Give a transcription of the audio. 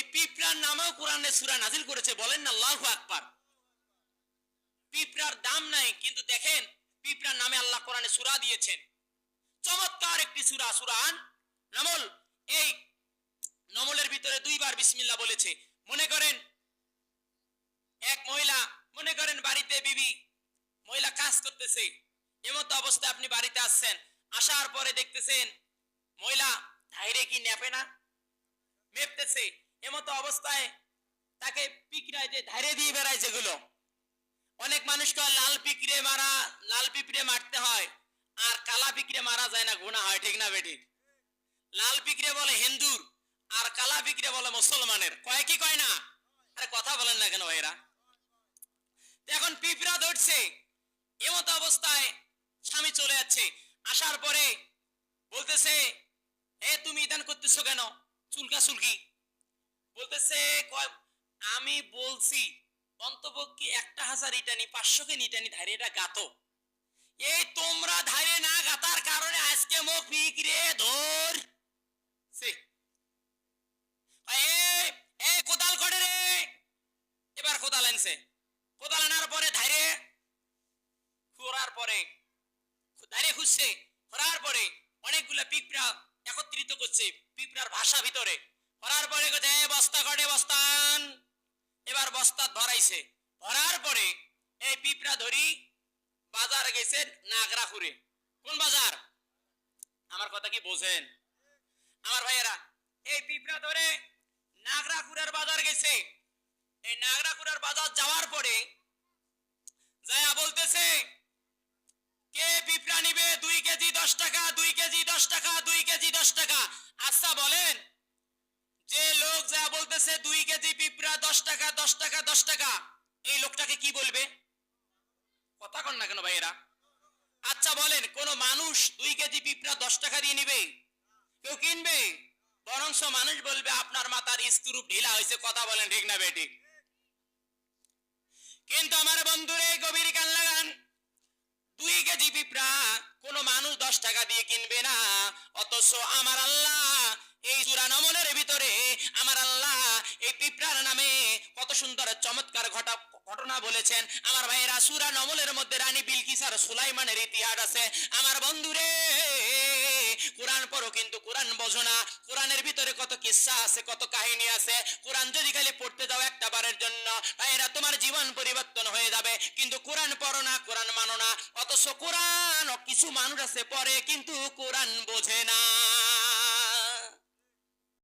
এই পিঁপড়ার নামেও কোরআনে সূরা নাজিল করেছে, বলেন না আল্লাহু আকবার। পিঁপড়ার দাম নাই, কিন্তু দেখেন পিঁপড়ার নামে আল্লাহ কোরআনে সূরা দিয়েছেন। চমৎকার একটি সূরা সূরান নমল। এই নমলের ভিতরে দুইবার বিসমিল্লাহ বলেছে। মনে করেন এক মহিলা, মনে করেন বাড়িতে বিবি, মহিলা কাজ করতেছে। এমতো অবস্থায় আপনি বাড়িতে আসছেন, আসার পরে দেখতেছেন মহিলা ধাইরে কি নেপে না? মেপতেছে। এমতো অবস্থায় তাকে পিকড়ায় যে ধাইরে দিয়ে বেড়ায় যেগুলো। অনেক মানুষকে লাল পিকড়ে মারা, লাল পিঁপড়ে মারতে হয়, আর কালা পিঁপড়ে মারা যায় না গুণা হয়, ঠিক না বেটি? লাল পিঁপড়ে বলে হিন্দুর আর কালা পিঁপড়ে বলে মুসলমানের। কয় কি কয় না? আরে কথা বলেন না কেন ভাইরা এখন পিঁপড়া ধরছে, এমতো অবস্থায় স্বামী চলে যাচ্ছে। আসার পরে বলতেছে, এ, তুমি ইদান করতেছো কেন? চুলকা চুলকি। বলতেছে আমি বলছি, অন্তপক্ষে একটা হাজার ইটানি, পাঁচশো কে নিটানি ধারে এটা গাতো এই তোমরা ধারে না গাতার কারণে আজকে মুখ পিকরে ধর। কোদাল করে রে। এবার কোদাল আনছে। কোদাল আনার পরে ধারে খোরার পরে, ধারে খুঁজছে খোরার পরে অনেকগুলা পিঁপড়া একত্রিত করছে পিঁপড়ার ভাষা ভিতরে। করার পরে কোথায় বস্তা কটে বস্তান। এবার বস্তা ধরাইছে। ধরার পরে এই পিঁপড়া ধরি বাজার গেছে নাগরাখুরে। কোন বাজার? আমার কথা কি বোঝেন? আমার ভাইয়েরা, এই পিঁপড়া ধরে নাগরাখুরের বাজার গেছে। এই নাগরাখুরের বাজার যাওয়ার পরে যায়া বলতেছে, কে পিঁপড়া নিবে? দুই কেজি দশ টাকা, দুই কেজি দশ টাকা, দুই কেজি দশ টাকা। আচ্ছা বলেন বলতেছে, দুই কেজি পিঁপড়া দশ টাকা দশ টাকা দশ টাকা। এই লোকটাকে কি বলবে? কথা কন না কেন ভাইয়েরা? আচ্ছা বলেন, কোন মানুষ দুই কেজি পিঁপড়া দশ টাকা দিয়ে নিবে? কেউ কিনবে? বরংস মানুষ বলবে, আপনার মাথার স্ক্রুপ ঢিলা হয়েছে, কথা বলেন ঠিক না বেটি? কিন্তু আমার বন্ধুরে গভীর কান লাগান। দুই কেজি পিঁপড়া কোন মানুষ দশ টাকা দিয়ে কিনবে না, অথচ আমার আল্লাহ এই চূড়া নমনের ভিতরে আমার আল্লাহ এই পিঁপড়ার নামে কত সুন্দর চমৎকার ঘটা ঘটনা বলেছেন। আমার ভাইয়েরা, সুরা নমলের মধ্যে রানী বিলকিস আর সুলাইমানের ইতিহাস আছে। আমার বন্ধুরে, কোরআন পড়ো কিন্তু কোরআন বোঝো না। কোরআনের ভিতরে কত কিসসা আছে, কত কাহিনী আছে। কোরআন যদি খালি পড়তে যাও একটা বারের জন্য, ভাইয়েরা, তোমার জীবন পরিবর্তন হয়ে যাবে। কিন্তু কোরআন পড়ো না, কোরআন মানো না। অথচ কোরআন, কিছু মানুষ আছে, পড়ে কিন্তু কোরআন বোঝে না।